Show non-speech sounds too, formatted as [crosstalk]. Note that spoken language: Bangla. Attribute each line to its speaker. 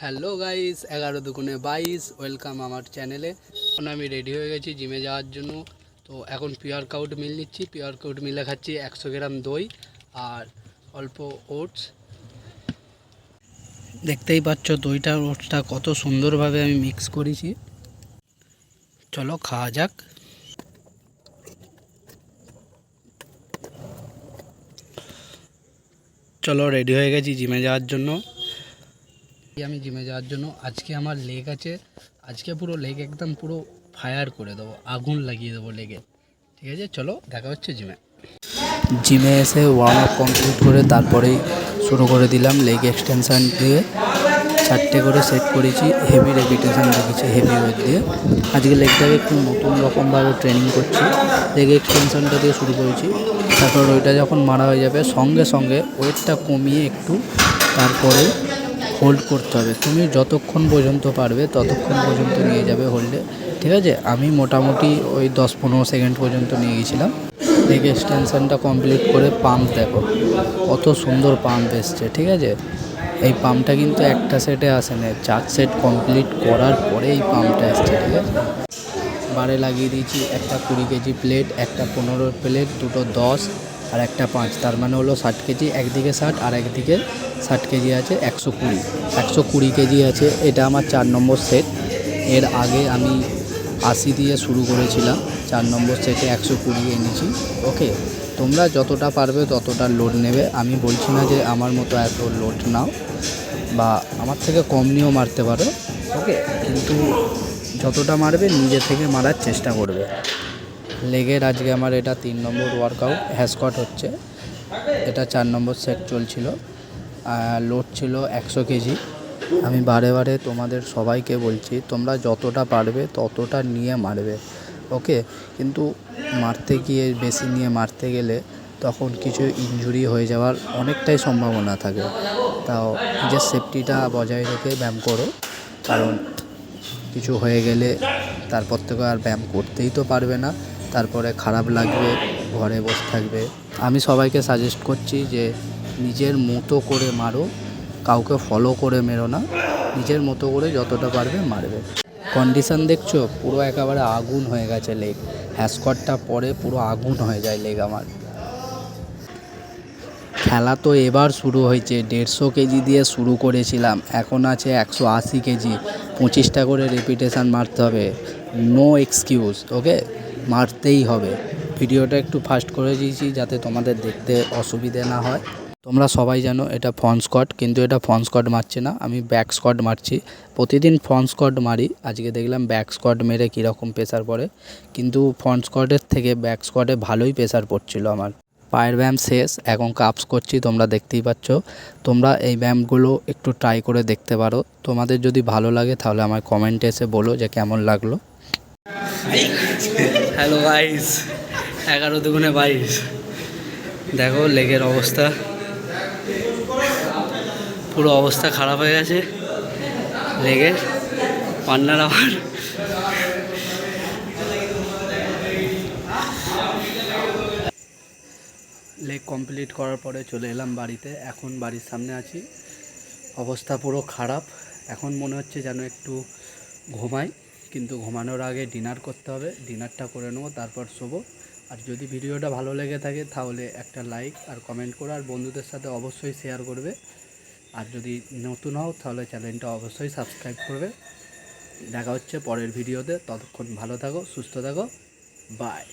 Speaker 1: হ্যালো গাইস, এগারো দুগুণে বাইশ, ওয়েলকাম আমার চ্যানেলে। এখন আমি রেডি হয়ে গেছি জিমে যাওয়ার জন্য। তো এখন পিওর কাউট মিল নিচ্ছি। পিওর কাউট মিলে খাচ্ছি একশো গ্রাম দই আর অল্প ওটস। দেখতেই পাচ্ছ দইটা ওটসটা কত সুন্দরভাবে আমি মিক্স করেছি। চলো খাওয়া যাক। চলো রেডি হয়ে গেছি জিমে যাওয়ার জন্য। আমি জিমে যাওয়ার জন্য। আজকে আমার লেগ আছে। আজকে পুরো লেগ একদম পুরো ফায়ার করে দেবো। আগুন লাগিয়ে দেবো লেগে ঠিক আছে? চলো, দেখা হচ্ছে জিমে জিমে এসে ওয়ার্ম আপ কমপ্লিট করে তারপরেই শুরু করে দিলাম লেগ এক্সটেনশান দিয়ে। চারটে করে সেট করেছি। হেভি রেপিটেশন রেখেছি হেভি ওয়েট দিয়ে। আজকে লেগটাকে একটু নতুন রকমভাবে ট্রেনিং করছি। লেগ এক্সটেনশনটা দিয়ে শুরু করেছি। তারপর ওইটা যখন মারা হয়ে যাবে, সঙ্গে সঙ্গে ওয়েটটা কমিয়ে একটু তারপরে হোল্ড করতে হবে। তুমি যতক্ষণ পর্যন্ত পারবে, ততক্ষণ পর্যন্ত নিয়ে যাবে হোল্ডে ঠিক আছে? আমি মোটামুটি ওই দশ পনেরো সেকেন্ড পর্যন্ত নিয়ে গেছিলাম। লেগ এক্সটেনশনটা কমপ্লিট করে পাম্প দেখো, কত সুন্দর পাম্প এসছে, ঠিক আছে? এই পাম্পটা কিন্তু একটা সেটে আসে না চার সেট কমপ্লিট করার পরে এই পাম্পটা এসছে, ঠিক আছে? বারে লাগিয়ে দিয়েছি, একটা কুড়ি কেজি প্লেট একটা পনেরো প্লেট দুটো দশ আর একটা পাঁচ, তার মানে হলো ষাট কেজি, একদিকে ষাট আর একদিকে ষাট কেজি আছে একশো কুড়ি। একশো কুড়ি কেজি আছে, এটা আমার চার নম্বর সেট এর আগে আমি আশি দিয়ে শুরু করেছিলাম, চার নম্বর সেটে একশো কুড়ি এনেছি। ওকে তোমরা যতটা পারবে ততটা লোড নেবে। আমি বলছি না যে আমার মতো এত লোড নাও, বা আমার থেকে কম নিয়েও মারতে পারো। ওকে কিন্তু যতটা মারবে নিজে থেকে মারার চেষ্টা করবে। লেগের আজকে আমার এটা তিন নম্বর ওয়ার্কআউট হ্যাসকট হচ্ছে। এটা চার নম্বর সেট চলছিল। লোড ছিল একশো কেজি। আমি বারে বারে তোমাদের সবাইকে বলছি, তোমরা যতটা পারবে ততটা নিয়ে মারবে ওকে কিন্তু মারতে গিয়ে, বেশি নিয়ে মারতে গেলে তখন কিছু ইনজুরি হয়ে যাওয়ার অনেকটাই সম্ভাবনা থাকে। তাও নিজের সেফটিটা বজায় রেখে ব্যায়াম করো। কারণ কিছু হয়ে গেলে তারপর থেকে আর ব্যায়াম করতেই তো পারবে না। তারপরে খারাপ লাগবে, ঘরে বসে থাকবে। আমি সবাইকে সাজেস্ট করছি যে নিজের মতো করে মারো, কাউকে ফলো করে মেরো না, নিজের মতো করে যতটা পারবে মারবে। কন্ডিশন দেখছ? পুরো একেবারে আগুন হয়ে গেছে লেগ হ্যাসকটটা পরে পুরো আগুন হয়ে যায় লেগ আমার। খেলা তো এবার শুরু হয়েছে, দেড়শো কেজি দিয়ে শুরু করেছিলাম, এখন আছে একশো আশি কেজি। পঁচিশটা করে রেপিটেশান মারতে হবে। নো এক্সকিউজ ওকে মারতেই হবে। ভিডিওটা একটু ফাস্ট করে দিয়েছি যাতে তোমাদের দেখতে অসুবিধে না হয়। তোমরা সবাই জানো এটা ফ্রন্ট স্কট কিন্তু এটা ফ্রন্ট স্কট মারছে না। আমি ব্যাক স্কট মারছি। প্রতিদিন ফ্রন্ট স্কট মারি। আজকে দেখলাম ব্যাক স্কট মেরে কীরকম প্রেশার পড়ে। কিন্তু ফ্রন্ট স্কটের থেকে ব্যাক স্কটে ভালোই প্রেশার পড়ছিল আমার। পায়ের ব্যায়াম শেষ, এখন কাপস করছি, তোমরা দেখতেই পাচ্ছ। তোমরা এই ব্যায়ামগুলো একটু ট্রাই করে দেখতে পারো। তোমাদের যদি ভালো লাগে তাহলে আমার কমেন্টে এসে বলো যে কেমন লাগল। [laughs] হ্যালো বাইশ এগারো দুগুণে বাইশ। দেখো, লেগের অবস্থা। পুরো অবস্থা খারাপ হয়ে গেছে। লেগের। পান্নার আমার লেগ কমপ্লিট করার পরে চলে এলাম বাড়িতে। এখন বাড়ির সামনে আছি। অবস্থা পুরো খারাপ। এখন মনে হচ্ছে যেন একটু ঘুমাই। কিন্তু ঘুমানোর আগে ডিনার করতে হবে। ডিনারটা করে নেব, তারপর শোবো। আর যদি ভিডিওটা ভালো লেগে থাকে, তাহলে একটা লাইক আর কমেন্ট করো, আর বন্ধুদের সাথে অবশ্যই শেয়ার করবে। আর যদি নতুন হও, তাহলে চ্যানেলটা অবশ্যই সাবস্ক্রাইব করবে। দেখা হচ্ছে পরের ভিডিওতে। ততক্ষণ ভালো থাকো, সুস্থ থাকো। বাই।